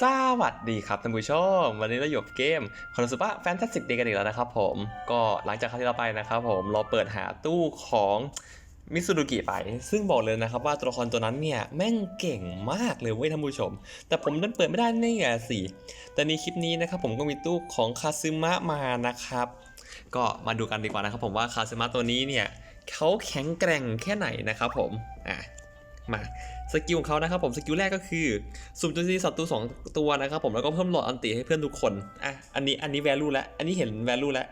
สวัสดีครับท่านผู้ชม วันนี้เราอยู่กับเกมคอนซูปะแฟนตาสติกเดกันอีกแล้วนะครับผมก็หลังจากครั้งที่เราไปนะครับผมเราเปิดหาตู้ของมิซูรุกิไป ซึ่งบอกเลยนะครับว่าตัวละครตัวนั้นเนี่ย แม่งเก่งมากเลยเว้ยท่านผู้ชม แต่ผมนั้นเปิดไม่ได้นี่ไงสิแต่ในคลิปนี้นะครับผมก็มีตู้ของคาซึมะมานะครับ ก็มาดูกันดีกว่านะครับผมว่าคาซึมะตัวนี้เนี่ยเขาแข็งแกร่งแค่ไหนนะครับผมอะ มาสกิลของเขานะครับผมสกิลแรกก็คือสุ่มตัวที่ศัตรูสองตัวนะครับผมแล้วก็เพิ่มหลอดอันติให้เพื่อนทุกคนอะอันนี้อันนี้ value แล้วอันนี้เห็น value แล้ว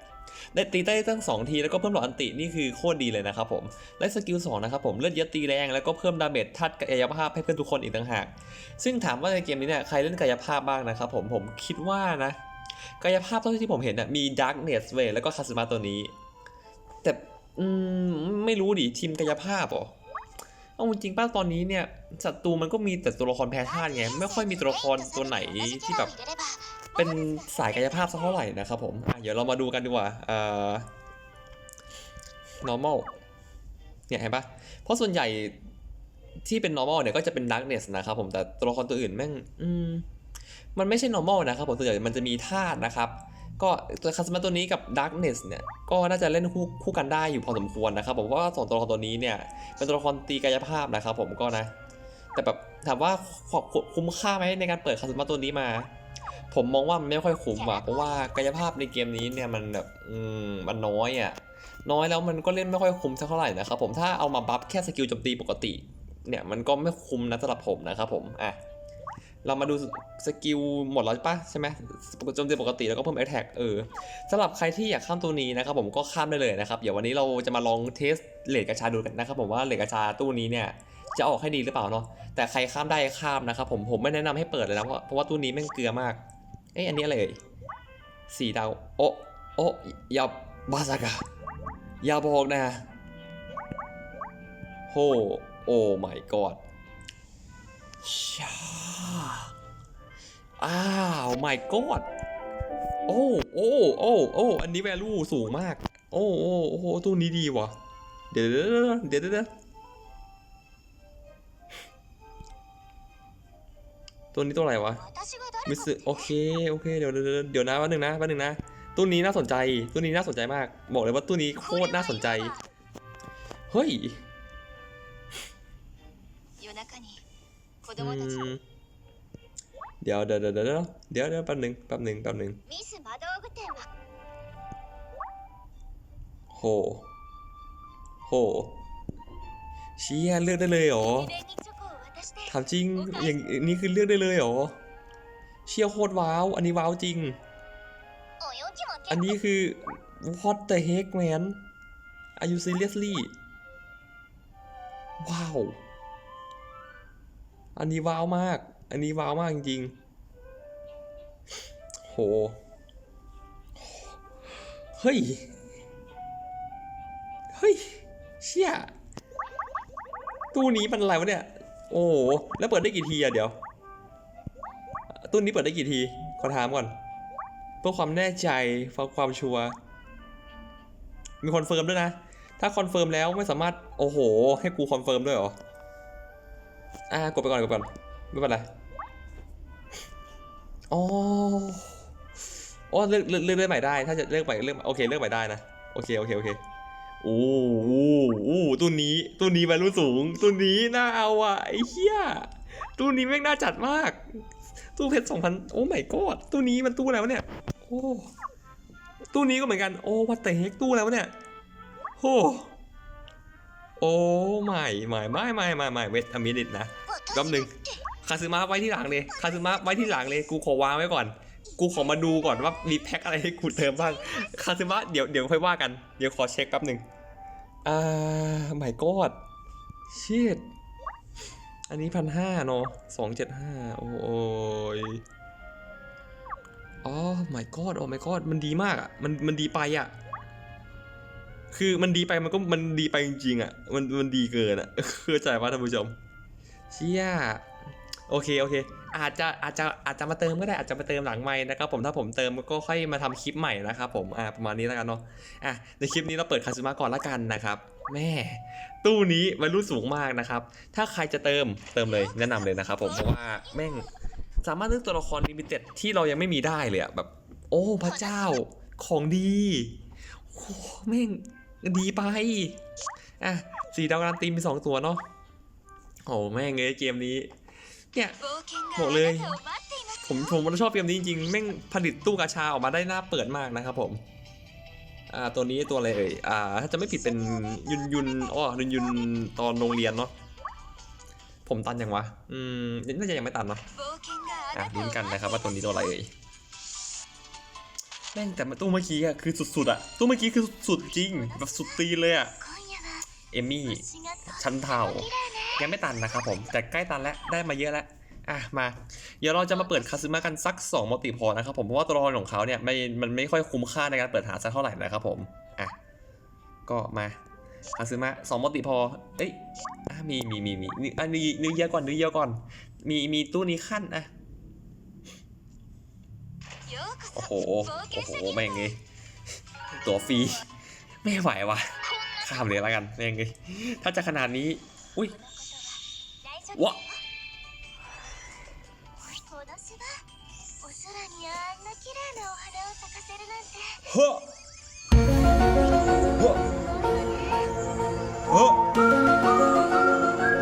ได้ตีได้ตั้งสองทีแล้วก็เพิ่มหลอดอันตินี่คือโคตรดีเลยนะครับผมและสกิลสองนะครับผมเลือดเยอะตีแรงแล้วก็เพิ่มดาเมจทัดกายภาพให้เพื่อนทุกคนอีกต่างหาก ซึ่งถามว่าในเกมนี้เนี่ยใครเล่นกายภาพบ้างนะครับผมผมคิดว่านะกายภาพเท่าที่ผมเห็นน่ะมี Darkness Way แล้วก็คาสมาตัวนี้ แต่อืมไม่รู้ดิทีมกายภาพหรอ เอาจริงๆป้าตอนนี้เนี่ยศัตรูมันก็มีแต่ตัวละครแพ้ธาตุไงไม่ค่อยมีตัวละครตัวไหนที่แบบเป็นสายกายภาพสักเท่าไหร่นะครับผมอะเดี๋ยวเรามาดูกันดีกว่าเอ่อ normal เนี่ยเห็นปะเพราะส่วนใหญ่ที่เป็น normal เนี่ยก็จะเป็น darkness นะครับผมแต่ตัวละครตัวอื่นแม่ง อืม มันไม่ใช่ normal นะครับผมส่วนใหญ่มันจะมีธาตุนะครับ ก็ตัวคาสมาตัวนี้กับ darkness เนี่ยก็น่าจะเล่นคู่คู่กันได้อยู่พอสมควรนะครับผมเพราะว่าสองตัวละครตัวนี้เนี่ยเป็นตัวละครตีกายภาพนะครับผมก็นะ แต่แบบถามว่าขอบคุ้มค่าไหมในการเปิดคาสมาตัวนี้มา ผมมองว่ามันไม่ค่อยคุ้มว่ะเพราะว่ากายภาพในเกมนี้เนี่ยมันแบบอืมมันน้อยอะน้อยแล้วมันก็เล่นไม่ค่อยคุ้มเท่าไหร่นะครับผมถ้าเอามาบัฟแค่สกิลโจมตีปกติ เนี่ยมันก็ไม่คุ้มนะสำหรับผมนะครับผมอะ เรามาดูสกิลหมดแล้วปะใช่ไหมโจมตีปกติแล้วก็เพิ่ม a t แทกเออสำหรับใครที่อยากข้ามตัวนี้นะครับผมก็ข้ามได้เลยนะครับ เดี๋ยววันนี้เราจะมาลองเทสเลดกระชาดูกันนะครับผมว่าเลดกระชาตู้นี้เนี่ยจะออกให้ดีหรือเปล่าเนาะแต่ใครข้ามได้ข้ามนะครับผมผมไม่แนะนำให้เปิดเลยนะเพราะเพราะว่าตู้นี้แม่งเกลือมากเอ้ยอันนี้อะไรเอ่ยสี่ดาวโอะโอะอย่าบาซากะอย่าบอกนะโฮโอ้ my god ชาอ้าว my god โอ้ โอ้ โอ้ โอ้ อันนี้ value สูงมาก โอ้ โอ้ โอ้โหตู้นี้ดีว่ะ เดี๋ยวเดี๋ยวเดี๋ยวตัวนี้ตัวอะไรวะมิสโอเค โอเค เดี๋ยวเดี๋ยวเดี๋ยวนะแป๊บนึงนะแป๊บนึงนะ ตู้นี้น่าสนใจ ตู้นี้น่าสนใจมาก บอกเลยว่าตู้นี้โคตรน่าสนใจ เฮ้ย 子 อื 供たち มเดี๋ยวเดี๋ยวเดี๋ยวเดี๋ยวเดี๋ยวเดี๋ยวแป๊บนึงแป๊บนึงแป๊บนึง ミス魔道具店は โห โห เชี่ยเลือกได้เลยเหรอ 記念にチョコを渡して ถามจริง อย่างนี้คือเลือกได้เลยเหรอ เชี่ยโคตรว้าว อันนี้ว้าวจริง お容器も อัน 結構 นี้คือ what the heck man are you seriously ว้าว อันนี้ว้าวมาก อันนี้ว้าวมากจริงๆโห เฮ้ย เฮ้ย เชี่ย ตู้นี้มันอะไรวะเนี่ย โอ้โห แล้วเปิดได้กี่ทีอะเดี๋ยว ตู้นี้เปิดได้กี่ที ขอถามก่อน เพื่อความแน่ใจเพื่อความชัวร์ มีคอนเฟิร์มด้วยนะ ถ้าคอนเฟิร์มแล้วไม่สามารถ โอ้โห ให้กูคอนเฟิร์มด้วยเหรอ อ่ากดไปก่อนกดไปก่อนไม่เป็นไรอ๋ออ๋อเลือกเลือกเลือกใหม่ได้ ถ้าจะเลือกใหม่เลือกโอเคเลือกใหม่ได้นะโอเคโอเคโอเคโอ้โหโอ้ตู้นี้ตู้นี้ v a l สูงตู้นี้น่าเอาอะไอ้เหี้ยตู้นี้แม่งน่าจัดมากตู้เพชรสองพันโอ้ไม่กอดตู้นี้มันตู้อะไรวะเนี่ยโอ้ตู้นี้ก็เหมือนกัน โอ้วัดแต่เฮกตู้อะไรวะเนี่ยโอ้โอ้ไม่ไม่ไม่ไม่ไม่ไม่เวทอมินิตนะ แป๊บนึงคาซึมะไว้ที่หลังเลยคาซึมะไว้ที่หลังเลย กูขอวางไว้ก่อน กูขอมาดูก่อนว่ามีแพ็คอะไรให้กูเติมบ้างคาซึมะเดี๋ยวเดี๋ยวค่อยว่ากัน เดี๋ยวขอเช็คแป๊บหนึ่งอ่าไม่กอดชิดอันนี้พันห้าเนาะสองเจ็ดห้าโอ้ยอ๋อ my god โอ้ my god มันดีมากอะ มันมันดีไปอะ คือมันดีไปมันก็มันดีไปจริงๆอะ มันมันดีเกินอะเข้าใจป่ะท่านผู้ชม เชี่ยโอเคโอเค อาจจะอาจจะอาจจะมาเติมก็ได้อาจจะมาเติมหลังไม้นะครับผมถ้าผมเติมก็ค่อยมาทำคลิปใหม่นะครับผมอ่าประมาณนี้แล้วกันเนาะอะในคลิปนี้เราเปิดคาซึมะก่อนละกันนะครับแม่ตู้นี้มันรุ่นสูงมากนะครับ ถ้าใครจะเติมเติมเลยแนะนำเลยนะครับผมเพราะว่าแม่งสามารถเลือกตัวละครลิมิเต็ดที่เรายังไม่มีได้เลยอะแบบ โอ้พระเจ้าของดีโอ้แม่งดีไปอะสีดาวรันตีมีสองตัวเนาะ โอ้แม่งเลยเกมนี้ เนี่ยบอเลย ผมผมชอบเกมนี้จริงแม่งผลิตตู้กาชาออกมาได้หน้าเปิดมากนะครับผมอ่าตัวนี้ตัวอะไรเอ่ยอ่าถ้าจะไม่ผิดเป็นยุนยุนอ๋อยุนยุนตอนโรงเรียนเนาะผมตันยังวะอืมน่าจะยังไม่ตันเนาะอะลุ้นกันนะครับว่าตัวนี้ตัวอะไรเอ่ยแม่งแต่ตู้เมื่อกี้อะคือสุดๆอะตู้เมื่อกี้คือสุดจริงแบบสุดตีเลยอะเอมี่ชั้นเทา ยังไม่ตันนะครับผมแต่ใกล้ตันแล้วได้มาเยอะแล้วอะมาเดี๋ยวเราจะมาเปิดคาซึมากันสัก2มัลติพอนะครับผมเพราะว่าตัวละครของเขาเนี่ยไม่มันไม่ค่อยคุ้มค่าในการเปิดหาสักเท่าไหร่นะครับผมอะก็มาคาซึมะสองมัลติพอเอ้ยอะมีมีมีมีอะนึกนึกเยอะก่อนนึกเยอะก่อน มีมีตู้นี้ขั้นอะโอ้โหโอ้โหแม่งเลยตัวฟรีไม่ไหววะข้ามเลยแล้วกันแม่งเลยถ้าจะขนาดนี้ อุ้ย 大丈夫 วะ この芝お空にあんな綺麗なお花を咲かせるなんて เฮ้อเฮ้อเฮ้อ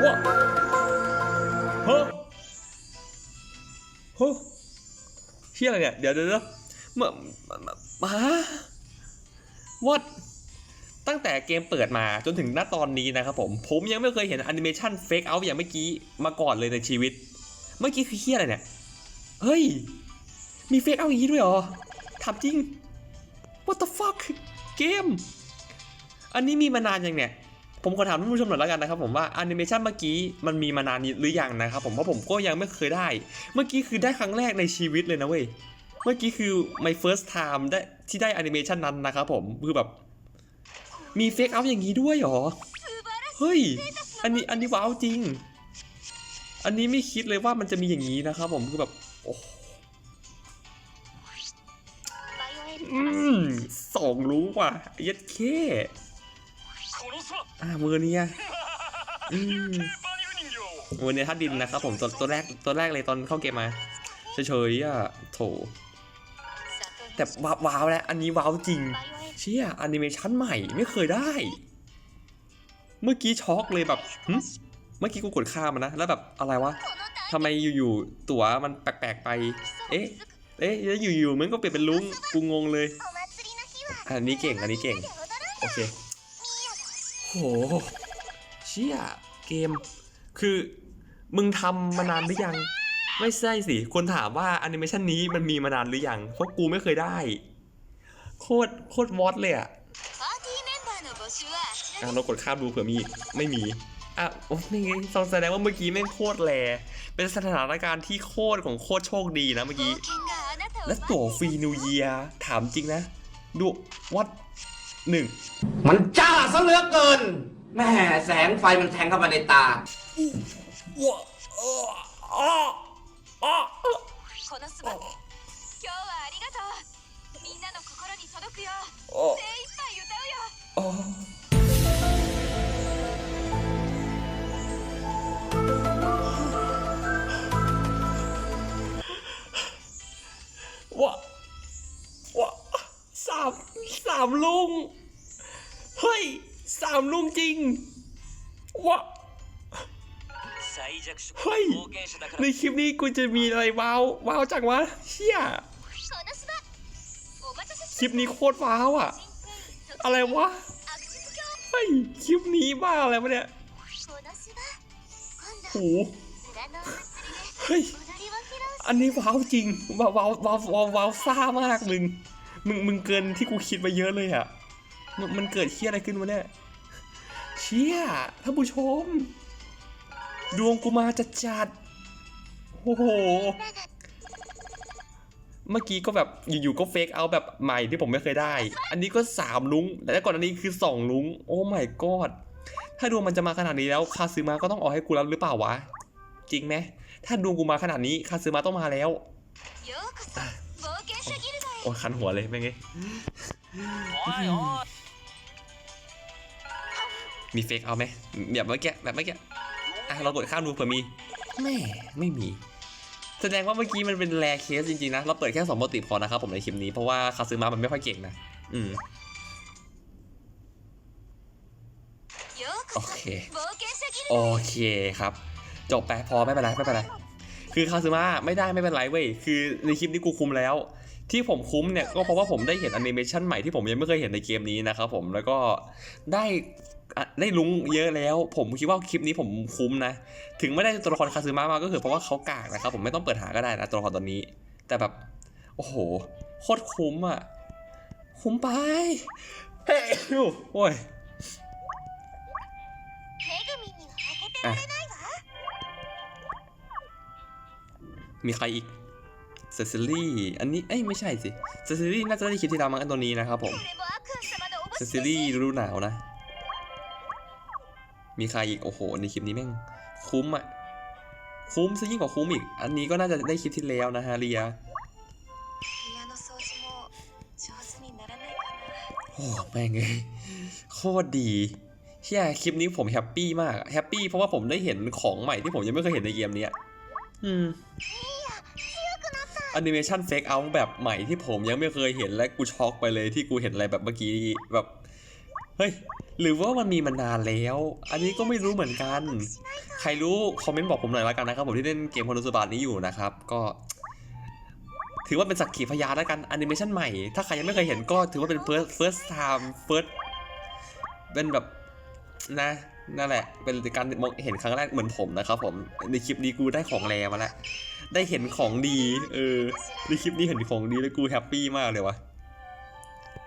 วะเฮ้อเฮ้อเฮียอะไรเนี่ย เดี๋ยวเดี๋ยวเดี๋ยวมามามามาวัด ตั้งแต่เกมเปิดมาจนถึงณตอนนี้นะครับผม ผมยังไม่เคยเห็นแอนิเมชันเฟกเอาอย่างเมื่อกี้มาก่อนเลยในชีวิต เมื่อกี้คือเฮียอะไรเนี่ย เฮ้ย มีเฟกเอาอย่างนี้ด้วยเหรอถามจริง What the fuck เกม อันนี้มีมานานยังเนี่ย ผมขอถามท่านผู้ชมหน่อยแล้วกันนะครับผมว่าแอนิเมชันเมื่อกี้มันมีมานานหรือยังนะครับผมเพราะผมก็ยังไม่เคยได้ เมื่อกี้คือได้ครั้งแรกในชีวิตเลยนะเว้ยเมื่อกี้คือ my first time ได้ที่ได้แอนิเมชันนั้นนะครับผมคือแบบ มีเฟกเอาอย่างนี้ด้วยหรอ เฮ้ย อันนี้อันนี้ว้าวจริง อันนี้ไม่คิดเลยว่ามันจะมีอย่างนี้นะครับผมคือแบบโอ้อืมสองรู้ว่ะยัดเคอ่ามือเนี่ยอืมมือเนี่ยท่าดินนะครับผมตัวตัวแรกตัวแรกเลยตอนเข้าเกมมาเฉยๆอะโถแต่ว้าวแล้วอันนี้ว้าวจริง เชี่ยแอนิเมชันใหม่ไม่เคยได้ เมื่อกี้ช็อกเลยแบบเมื่อกี้กูกดข้ามมันนะ แล้วแบบอะไรวะทำไมอยู่ๆตั๋วมันแปลกๆไป เอ๊ะ เอ๊ะแล้วอยู่ๆมันก็เปลี่ยนเป็นลุงกูงงเลย อันนี้เก่ง อันนี้เก่ง โอเค โห เชี่ยเกม คือมึงทำมานานหรือยัง ไม่ใช่สิ คนถามว่าแอนิเมชันนี้มันมีมานานหรือยัง เพราะกูไม่เคยได้ โคตรโคตรวอตเลยอะอะเรากดข้ามดูเผื่อมีไม่มีอะโอ้ยังไงแสดงว่าเมื่อกี้แม่งโคตรแลเป็นสถานการณ์ที่โคตรของโคตรโชคดีนะเมื่อกี้และตั๋วฟรีนิวเยียถามจริงนะ ดูวัดหนึ่งมันจ้าซะเหลือเกินแม่แสงไฟมันแทงเข้ามาในตาこのスマホ今日はありがとみんなの心に届くよ อ้อ 精一杯歌うよ อ้อว้าว้าสามสามลุง เฮ้ยสามลุงจริงว้า 最弱色はい 冒険者だか ใน ら คลิปนี้กูจะมีอะไรว้าวว้าวจังวะเชี่ย คลิปนี้โคตรว้าวอะอะไรวะเฮ้ยคลิปนี้บ้าอะไรวะเนี่ยโอ้หเฮ้ย อันนี้ว้าวจริง ว้าวว้าวว้าวว้าวซ่ามากมึง มึง มึงเกินที่กูคิดไปเยอะเลยอะ มันเกิดเชี่ยอะไรขึ้นวะเนี่ย เชี่ยท่านผู้ชม ดวงกูมาจัดจัดโอ้โห เมื่อกี้ก็แบบอยู่ๆก็เฟกเอาแบบใหม่ที่ผมไม่เคยได้ อันนี้ก็3ลุงและก่อนอันนี้คือ2ลุงโอ้ my god ถ้าดวงมันจะมาขนาดนี้แล้วคาซึมาก็ต้องออกให้กูแล้วหรือเปล่าวะ จริงไหมถ้าดวงกูมาขนาดนี้คาซึมาต้องมาแล้วโอ้ยคันหัวเลยเป็นไงมีเฟกเอาไหมแบบเมื่อกี้แบบเมื่อกี้อะเรากดข้ามดูเผื่อมีไม่ไม่มี แสดงว่าเมื่อกี้มันเป็นแรเคสจริงๆนะ เราเปิดแค่สองโมติพอนะครับผมในคลิปนี้เพราะว่าคาซึมามันไม่ค่อยเก่งนะ อืม โอเค โอเคครับ จบไปพอไม่เป็นไรไม่เป็นไร คือคาซึมาไม่ได้ไม่เป็นไรเว้ย คือในคลิปนี้กูคุมแล้ว ที่ผมคุ้มเนี่ยก็เพราะว่าผมได้เห็นแอนิเมชันใหม่ที่ผมยังไม่เคยเห็นในเกมนี้นะครับผม แล้วก็ได้ ได้ลุงเยอะแล้ว ผมคิดว่าคลิปนี้ผมคุ้มนะ ถึงไม่ได้ตัวละครคาซึมะมาก็คือเพราะว่าเขากากนะครับผมไม่ต้องเปิดหาก็ได้นะตัวละครตอนนี้ แต่แบบ โอ้โห โคตรคุ้มอะ คุ้มไป เฮ้ยโอ้ยมีใครอีกเซซิลี่อันนี้ เอ้ย ไม่ใช่สิเซซิลี่น่าจะได้คิดที่แล้วมั้งตัวนี้นะครับผมเซซิลี่รู้หนาวนะ มีใครอีกโอ้โห ในคลิปนี้แม่งคุ้มอะคุ้มซะยิ่งกว่าคุ้มอีก อันนี้ก็น่าจะได้คลิปที่แล้วนะฮาเรียโอ้แม่งเลยโคตรดีเฮียคลิปนี้ผมแฮปปี้มากแฮปปี้เพราะว่าผมได้เห็นของใหม่ที่ผมยังไม่เคยเห็นในเกมนี้อืมแอนิเมชันเฟกเอาแบบใหม่ที่ผมยังไม่เคยเห็นและกูช็อกไปเลยที่กูเห็นอะไรแบบเมื่อกี้แบบ เฮ้ย หรือว่ามันมีมานานแล้ว อันนี้ก็ไม่รู้เหมือนกัน ใครรู้คอมเมนต์บอกผมหน่อยล้วกันนะครับผมที่เล่นเกมคอนโซลบานี้อยู่นะครับ ก็ ถือว่าเป็นสักขีพยานแล้วกันแอนิเมชันใหม่ ถ้าใครยังไม่เคยเห็นก็ถือว่าเป็น first first time first เป็นแบบนะนั่นแหละ เป็นการมองเห็นครั้งแรกเหมือนผมนะครับผม ในคลิปนี้กูได้ของแรมาแล้ว ได้เห็นของดี เออ ในคลิปนี้เห็นของดีแล้วกูแฮปปี้มากเลยวะ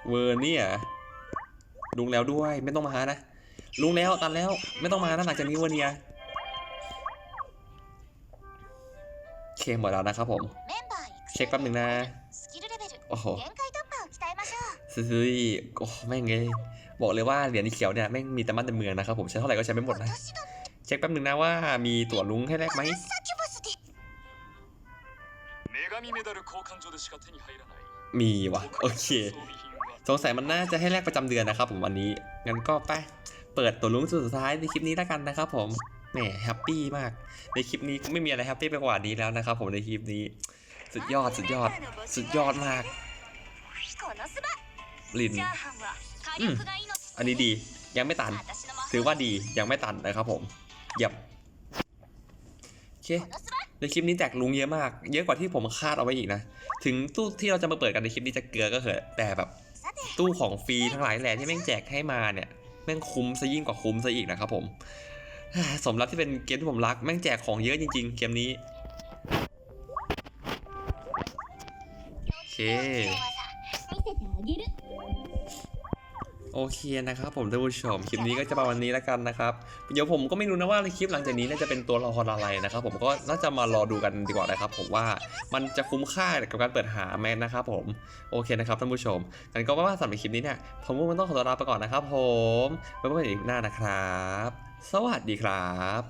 เวอร์เนี่ย ลุงแล้วด้วยไม่ต้องมาหานะลุงแล้วตันแล้วไม่ต้องมานะหลังจากนี้วันเนี้ยเคหมดแล้วนะครับผม เช็คแป๊บหนึ่งนะโอ้โหซื้อโอ้แม่งเลยบอกเลยว่าเหรียญเขียวเนี่ยแม่งมีแต่มันแต่เมืองนะครับผมใช้เท่าไหร่ก็ใช้ไม่หมดนะเช็คแป๊บหนึ่งนะว่ามีตั๋วลุงให้แลกไหมมีวะโอเค สงสัยมันน่าจะให้แลกประจำเดือนนะครับ ผมวันนี้ งั้นก็ไปเปิดตัวลุงสุดท้ายในคลิปนี้แล้วกันนะครับ ผม แหมแฮปปี้มาก ในคลิปนี้ไม่มีอะไรแฮปปี้ไปกว่านี้แล้วนะครับ ผมในคลิปนี้ สุดยอดสุดยอด สุดยอดมากลินอืมอันนี้ดี ยังไม่ตัน ถือว่าดี ยังไม่ตันนะครับผมหยับโอเคในคลิปนี้แจกลุงเยอะมาก เยอะกว่าที่ผมคาดเอาไว้อีกนะ ถึงตู้ที่เราจะมาเปิดกันในคลิปนี้จะเกลือก็เถอะแต่แบบ ตู้ของฟรีทั้งหลายแหล่ที่แม่งแจกให้มาเนี่ยแม่งคุ้มซะยิ่งกว่าคุ้มซะอีกนะครับผมสมรับที่เป็นเกมที่ผมรักแม่งแจกของเยอะจริง ๆ เกมนี้โอเค โอเคนะครับผมท่านผู้ชมคลิปนี้ก็จะประมาณนี้แล้วกันนะครับเดี๋ยวผมก็ไม่รู้นะว่าในคลิปหลังจากนี้น่าจะเป็นตัวละครอะไรนะครับ ผมก็น่าจะมารอดูกันดีกว่านะครับ ผมว่ามันจะคุ้มค่ากับการเปิดหาไหมนะครับผมโอเคนะครับท่านผู้ชมงั้นก็ว่าสำหรับคลิปนี้เนี่ยผมว่ามันต้องขอตัวลาไปก่อนนะครับ ผมไว้พบกันอีกหน้านะครับ สวัสดีครับ